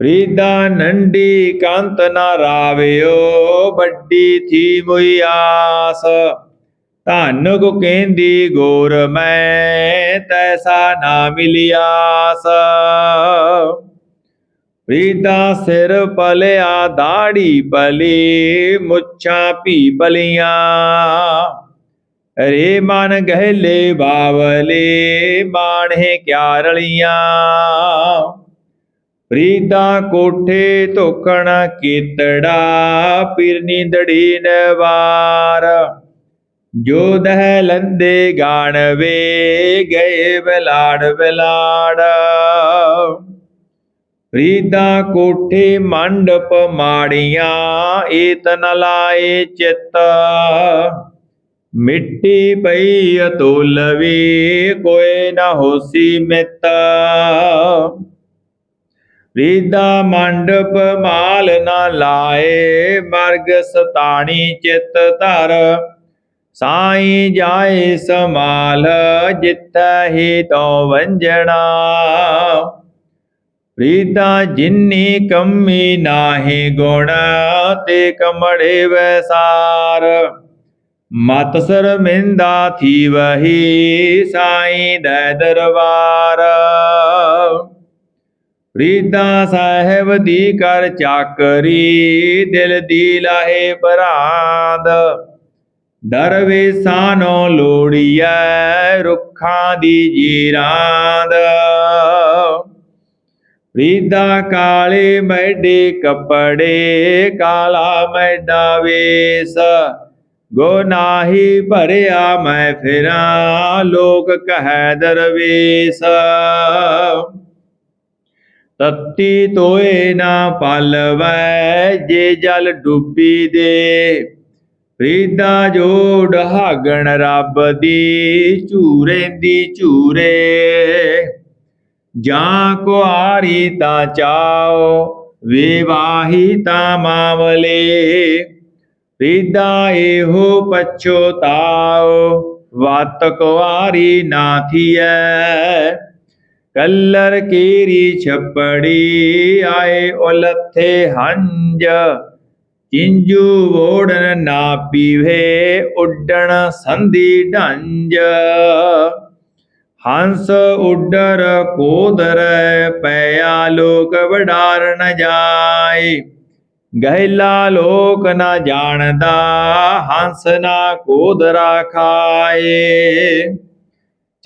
ਪ੍ਰੀਦਾ ਨੰਡੀ ਕੰਤ ਨਾ ਰਾਵਿਓ, ਵੱਡੀ ਥੀ ਮੁਈ ਆਸ। ਧਨ ਕੋ ਕਹਿੰਦੀ ਗੋਰ ਮੈਂ, ਤੈਸਾ ਨਾ ਮਿਲਿਆਸ ਪ੍ਰੀਦਾ ਸਿਰ ਪਲਿਆ ਦਾੜੀ ਪਲੀ ਮੁੱਛਾਂ ਭੀ ਪਲੀਆਂ ਰੇ ਮਨ ਗਹਿਲੇ ਬਾਵਲੇ ਬਾਣੇ ਕਿਆ ਰਲੀਆਂ। ਪ੍ਰੀਤਾ ਕੋਠੇ ਧੋਕਣ ਕੀਤੜਾ ਪੀਰ ਨੀਂਦੜੀ ਨਵਾਰ। ਜੋ ਦਹਿ ਲੰਦੇ ਗਾਣ ਵੇ, ਗਏ ਬਲਾੜ ਬਲਾੜ ਪ੍ਰੀਤਾ ਕੋਠੇ ਮੰਡਪ ਮਾੜੀਆਂ, ਏਤ ਨ ਲਾਏ ਚਿੱਤ। ਮਿੱਟੀ ਪਈ ਅਤੁਲਵੀ ਕੋਏ ਨਾ ਹੋਸੀ ਮਿੱਤ। ਰੀਦਾ ਮੰਡਪ ਮਾਲ ਨਾ ਲਾਏ, ਮਰਗ ਸਤਾਣੀ ਚਿਤ ਧਰ। ਸਾਈ ਜਾਏ ਸਮਾਲ ਜਿੱਥੈ ਹੀ ਤੋ ਵੰਜਣਾ ਰੀਦਾ ਜਿੰਨੀ ਕੰਮੀ ਨਾਹੀ ਗੁਣ, ਤੇ ਕਮੜੇ ਵੈਸਾਰ। ਮਤ ਸਰਮਿੰਦਾ ਥੀ ਵਹੀ ਸਾਈ ਦੈ ਦਰਬਾਰ। ਰੀਦਾ ਸਾਹਿਬ ਦੀ ਕਰ ਚਾਕਰੀ, ਦਿਲ ਦੀ ਲਾਹੇ ਬਰਾਦ। ਦਰਵੇਸਾਂ ਨੋ ਲੋੜੀਐ ਰੁੱਖਾਂ ਦੀ ਜੀਰਾਂਦ। ਰੀਦਾ ਕਾਲੇ ਮੈਡੇ ਕੱਪੜੇ, ਕਾਲਾ ਮੈਡਾ ਵੇਸ। ਗੋਨਾਹੀ ਭਰਿਆ ਮੈਂ ਫਿਰਾਂ, ਲੋਕ ਕਹੈ ਦਰਵੇਸ। ਤਤੀ ਤੋਏ ਨਾ ਪਲਵੈ, ਜੇ ਜਲ ਡੁੱਬੀ ਦੇ। ਪ੍ਰੀਦਾ ਜੋ ਡਹਾਗਣ ਰੱਬ ਦੀ ਝੂਰੇਂਦੀ ਝੂਰੇ। ਜਾਂ ਕੁਆਰੀ ਤਾਂ ਚਾਓ, ਵਿਵਾਹੀ ਤਾਂ ਮਾਵਲੇ ਪ੍ਰੀਦਾ ਇਹੋ ਪਛੋਤਾਓ, ਵਤ ਕੁਆਰੀ ਨਾ ਥੀਐ। ਕੱਲਰ ਕੀਰੀ ਛਪੜੀ ਆਏ ਉਲਥੇ ਹੰਜ ਚਿੰਜੂ ਵੋੜਨ ਨਾ ਪੀਵੇ ਉੱਡਣ ਸੰਧੀ ਢੰਜ ਹੰਸ ਉੱਡਰ ਕੋਦਰ ਪਿਆ ਲੋਕ ਵਡਾਰ ਨ ਜਾਏ। ਗਹਿਲਾ ਲੋਕ ਨਾ ਜਾਣਦਾ ਹੰਸ ਨਾ ਕੋਦਰਾ ਖਾਏ।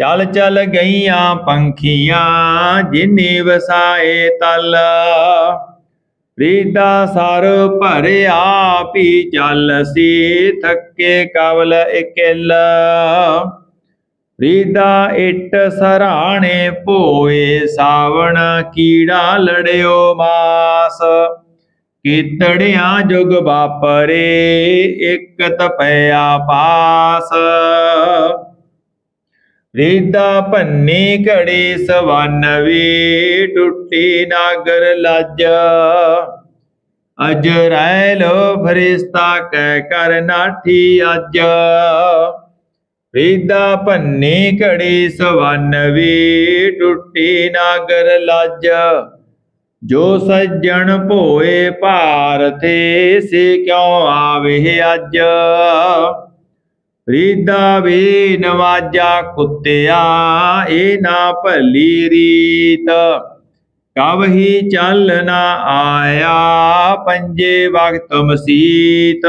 ਚਲ ਚਲ ਗਈਆਂ ਪੰਖੀਆਂ, ਜਿਨੇ ਵਸਾਏ ਤਲ। ਰੀਦਾ ਸਰ ਭਰਿਆ ਪੀ ਚੱਲ ਸੀ, ਥੱਕੇ ਕਵਲ ਇਕਿਲ। ਰੀਦਾ ਇਟ ਸਰਾਣੇ ਭੋਏ, ਸਾਵਣ ਕੀੜਾ ਲੜਿਓ ਮਾਸ। ਕੀਤੜਿਆਂ ਜੁਗ ਵਾਪਰੇ, ਇਕ ਤਪਿਆ ਪਾਸ। ਰੀਦਾ ਭੰਨੀ ਘੜੀ ਸਵਾਨਵੀ ਟੁੱਟੀ ਨਾਗਰ ਲੱਜ। ਅਜ ਰੈਲੋ ਫਰਿਸ਼ਤਾ, ਕਹਿ ਕਰ ਨਾਠੀ ਅੱਜ। ਰੀਦਾ ਭੰਨੀ ਘੜੀ ਸਵਾਨਵੀ ਟੁੱਟੀ ਨਾਗਰ ਲੱਜ। ਜੋ ਸੱਜਣ ਭੋਏ ਭਾਰਤੇ ਸੇ ਕਿਉ ਆਵੇ ਅੱਜ? ਰੀਦਾ ਵੇ ਨਵਾਜਾ ਕੁੱਤਿਆ ਏ ਨਾ ਭਲੀ ਰੀਤ। ਕਬ ਹੀ ਚੱਲ ਨਾ ਆਇਆ ਪੰਜੇ ਵਕਤ ਮਸੀਤ।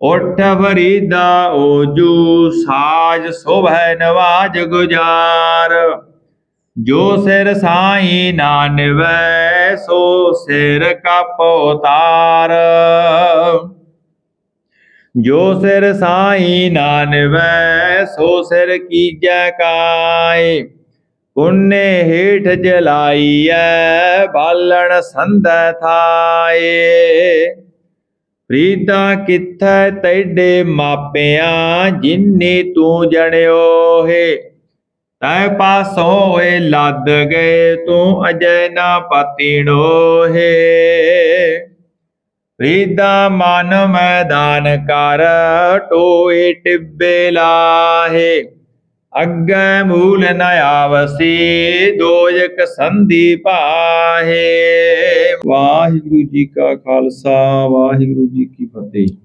ਉਠ ਫਰੀਦਾ ਓਜੂ ਸਾਜ, ਸੁਭੈ ਨਵਾਜ ਗੁਜਾਰ। ਜੋ ਸਿਰ ਸਾਈ ਨਾਨਵੈ ਸੋ ਸਿਰ ਕਾਪੋ ਤਾਰ। ਜੋ ਸਿਰ ਸਾਈ ਨਾਨਵੈ, ਸੋ ਸਿਰ ਕੀਜੈ ਕਾਇ। ਪੁੰਨੇ ਹੇਠ ਜਲਾਈਐ, ਬਾਲਣ ਸੰਧੈ ਥਾਏ ਪ੍ਰੀਤਾ ਕਿੱਥੈ ਤੈਡੇ ਮਾਪਿਆਂ, ਜਿਨੇ ਤੂੰ ਜਣਿਓ ਹੈ। ਤੈ ਪਾਸੋਂ ਓਏ ਲੱਦ ਗਏ, ਤੂੰ ਅਜੈ ਨਾ ਪਾਤੀਣੋ ਹੈ। ਰੀਦਾ ਮਨ ਮੈਦਾਨ ਕਰ, ਟੋਏ ਟਿੱਬੇ ਲਾਹੇ। ਅੱਗੇ ਮੂਲ ਨ ਆਵਸੀ ਦੋਜਕ ਸੰਧੀ ਪਾਹੇ ਵਾਹਿਗੁਰੂ ਜੀ ਕਾ ਖਾਲਸਾ, ਵਾਹਿਗੁਰੂ ਜੀ ਕੀ ਫਤਿਹ।